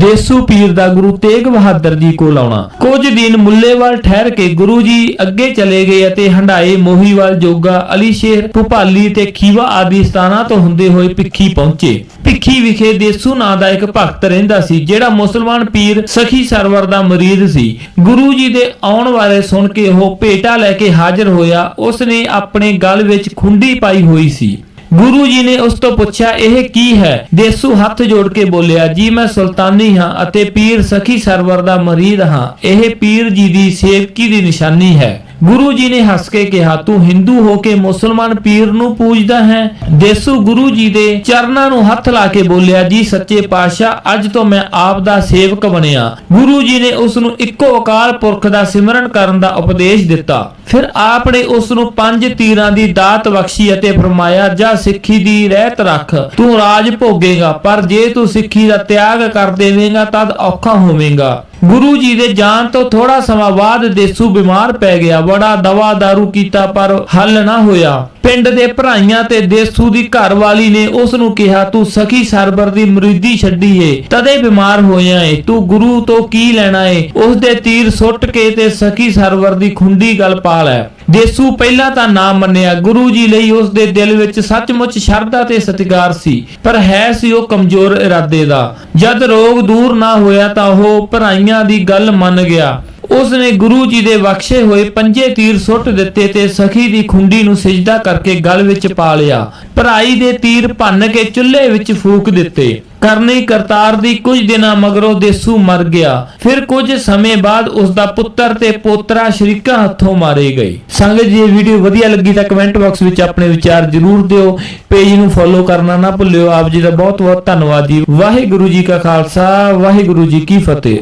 ਦੇਸੂ ਪੀਰ ਦਾ ਗੁਰੂ ਤੇਗ ਬਹਾਦਰ ਜੀ ਕੋਲ ਆਉਣਾ। ਕੁਝ ਦਿਨ ਮੁੱਲੇਵਾਲ ਠਹਿਰ ਕੇ ਗੁਰੂ ਜੀ ਅੱਗੇ ਚਲੇ ਗਏ ਅਤੇ ਹੰਡਾਏ ਮੋਹੀਵਾਲ ਜੋਗਾ ਅਲੀ ਸ਼ੇਰ ਭੁਪਾਲੀ ਤੇ ਖੀਵਾ ਆਦਿ ਸਥਾਨਾਂ ਤੋਂ ਹੁੰਦੇ ਹੋਏ ਭਿੱਖੀ ਪਹੁੰਚੇ। ਭਿੱਖੀ ਵਿਖੇ ਦੇਸੂ ਨਾਂ ਦਾ ਇੱਕ ਭਗਤ ਰਹਿੰਦਾ ਸੀ, ਜਿਹੜਾ ਮੁਸਲਮਾਨ ਪੀਰ ਸਖੀ ਸਰਵਰ ਦਾ ਮਰੀਦ ਸੀ। ਗੁਰੂ ਜੀ ਦੇ ਆਉਣ ਵਾਲੇ ਸੁਣ ਕੇ ਉਹ ਭੇਟਾ ਲੈ ਕੇ ਹਾਜ਼ਰ ਹੋਇਆ। ਉਸ ਨੇ ਆਪਣੇ ਗਲ ਵਿੱਚ ਖੁੰਡੀ ਪਾਈ ਹੋਈ ਸੀ। ਗੁਰੂ ਜੀ ਨੇ ਉਸ ਤੋਂ ਪੁੱਛਿਆ, ਇਹ ਕੀ ਹੈ? ਦੇਸੂ ਹੱਥ ਜੋੜ ਕੇ ਬੋਲਿਆ, ਜੀ ਮੈਂ ਸੁਲਤਾਨੀ ਹਾਂ ਅਤੇ ਪੀਰ ਸਖੀ ਸਰਵਰ ਦਾ ਮਰੀਦ ਹਾਂ। ਇਹ ਪੀਰ ਜੀ ਦੀ ਸੇਵਕੀ ਦੀ ਨਿਸ਼ਾਨੀ ਹੈ। ਗੁਰੂ ਜੀ ਨੇ ਹੱਸ ਕੇ ਕਿਹਾ, ਤੂੰ ਹਿੰਦੂ ਹੋ ਕੇ ਮੁਸਲਮਾਨ ਪੀਰ ਨੂੰ ਪੂਜਦਾ ਹੈ? ਦੇਸੂ ਗੁਰੂ ਜੀ ਦੇ ਚਰਨਾਂ ਨੂੰ ਹੱਥ ਲਾ ਕੇ ਬੋਲਿਆ, ਜੀ ਸੱਚੇ ਪਾਤਸ਼ਾਹ, ਅੱਜ ਤੋਂ ਮੈਂ ਆਪ ਦਾ ਸੇਵਕ ਬਣਿਆ। ਗੁਰੂ ਜੀ ਨੇ ਉਸ ਨੂੰ ਇੱਕੋ ਅਕਾਲ ਪੁਰਖ ਦਾ ਸਿਮਰਨ ਕਰਨ ਦਾ ਉਪਦੇਸ਼ ਦਿੱਤਾ। ਫਿਰ ਆਪ ਨੇ ਉਸ ਨੂੰ ਪੰਜ ਤੀਰਾਂ ਦੀ ਦਾਤ ਬਖਸ਼ੀ ਅਤੇ ਫਰਮਾਇਆ, ਜਾ ਸਿੱਖੀ ਦੀ ਰਹਿਤ ਰੱਖ, ਤੂੰ ਰਾਜ ਭੋਗੇਗਾ, ਪਰ ਜੇ ਤੂੰ ਸਿੱਖੀ ਦਾ ਤਿਆਗ ਕਰ ਦੇਵੇਂਗਾ, ਤਦ ਔਖਾ ਹੋਵੇਂਗਾ। ਗੁਰੂ ਜੀ ਦੇ ਜਾਣ ਤੋਂ ਥੋੜਾ ਸਮਾਂ ਬਾਅਦ ਦੇਸੂ ਬਿਮਾਰ ਪੈ ਗਿਆ। ਬੜਾ ਦਵਾ ਦਾਰੂ ਕੀਤਾ, ਪਰ ਹੱਲ ਨਾ ਹੋਇਆ। ਪਿੰਡ ਦੇ ਭਰਾਈਆਂ ਤੇ ਦੇਸੂ ਦੀ ਘਰਵਾਲੀ ਨੇ ਉਸ ਨੂੰ ਕਿਹਾ, ਤੂੰ ਸਖੀ ਸਰਬਰ ਦੀ ਮਰੀਦੀ ਛੱਡੀ ਏ, ਤਦੇ ਬਿਮਾਰ ਹੋਇਆ ਏ। ਤੂੰ ਗੁਰੂ ਤੋਂ ਕੀ ਲੈਣਾ ਏ? ਉਸ ਦੇ ਤੀਰ ਸੁੱਟ ਕੇ ਤੇ ਸਖੀ ਸਰਵਰ ਦੀ ਖੁੰਡੀ ਗਲ ਪਾ ਲੈ। ਦੇਸੂ ਪਹਿਲਾਂ ਤਾਂ ਨਾ ਮੰਨਿਆ, ਗੁਰੂ ਜੀ ਲਈ ਉਸ ਦੇ ਦਿਲ ਵਿੱਚ ਸੱਚਮੁੱਚ ਸ਼ਰਧਾ ਤੇ ਸਤਿਕਾਰ ਸੀ, ਪਰ ਹੈ ਸੀ ਉਹ ਕਮਜ਼ੋਰ ਇਰਾਦੇ ਦਾ। ਜਦ ਰੋਗ ਦੂਰ ਨਾ ਹੋਇਆ ਤਾਂ ਉਹ ਭਰਾਈਆਂ ਦੀ ਗੱਲ ਮੰਨ ਗਿਆ। ਉਸ ਨੇ ਗੁਰੂ ਜੀ ਦੇ ਬਖਸ਼ੇ ਹੋਏ ਪੰਜੇ ਤੀਰ ਸੁੱਟ ਦਿੱਤੇ ਤੇ ਸਖੀ ਦੀ ਖੁੰਡੀ ਨੂੰ ਸਿਜਦਾ ਕਰਕੇ ਗਲ ਵਿੱਚ ਪਾ ਲਿਆ। ਭਰਾਈ ਦੇ ਤੀਰ ਭੰਨ ਕੇ ਚੁੱਲ੍ਹੇ ਵਿੱਚ ਫੂਕ ਦਿੱਤੇ। ਕਰਨੀ ਕਰਤਾਰ ਦੀ ਕੁਝ ਦਿਨਾਂ ਮਗਰੋਂ ਦੇਸੂ ਮਰ ਗਿਆ। ਫਿਰ ਕੁਝ ਸਮੇਂ ਬਾਅਦ ਉਸ ਦਾ ਪੁੱਤਰ ਤੇ ਪੋਤਰਾ ਸ਼ਰੀਕਾਂ ਹੱਥੋਂ ਮਾਰੇ ਗਏ। ਸੰਗਤ ਜੀ, ਇਹ ਵੀਡੀਓ ਵਧੀਆ ਲੱਗੀ ਤਾਂ ਕਮੈਂਟ ਬਾਕਸ ਵਿੱਚ ਆਪਣੇ ਵਿਚਾਰ ਜ਼ਰੂਰ ਦਿਓ। ਪੇਜ ਨੂੰ ਫੋਲੋ ਕਰਨਾ ਨਾ ਭੁੱਲਿਓ। ਆਪ ਜੀ ਦਾ ਬਹੁਤ ਬਹੁਤ ਧੰਨਵਾਦ ਜੀ। ਵਾਹਿਗੁਰੂ ਜੀ ਕਾ ਖਾਲਸਾ, ਵਾਹਿਗੁਰੂ ਜੀ ਕੀ ਫਤਿਹ।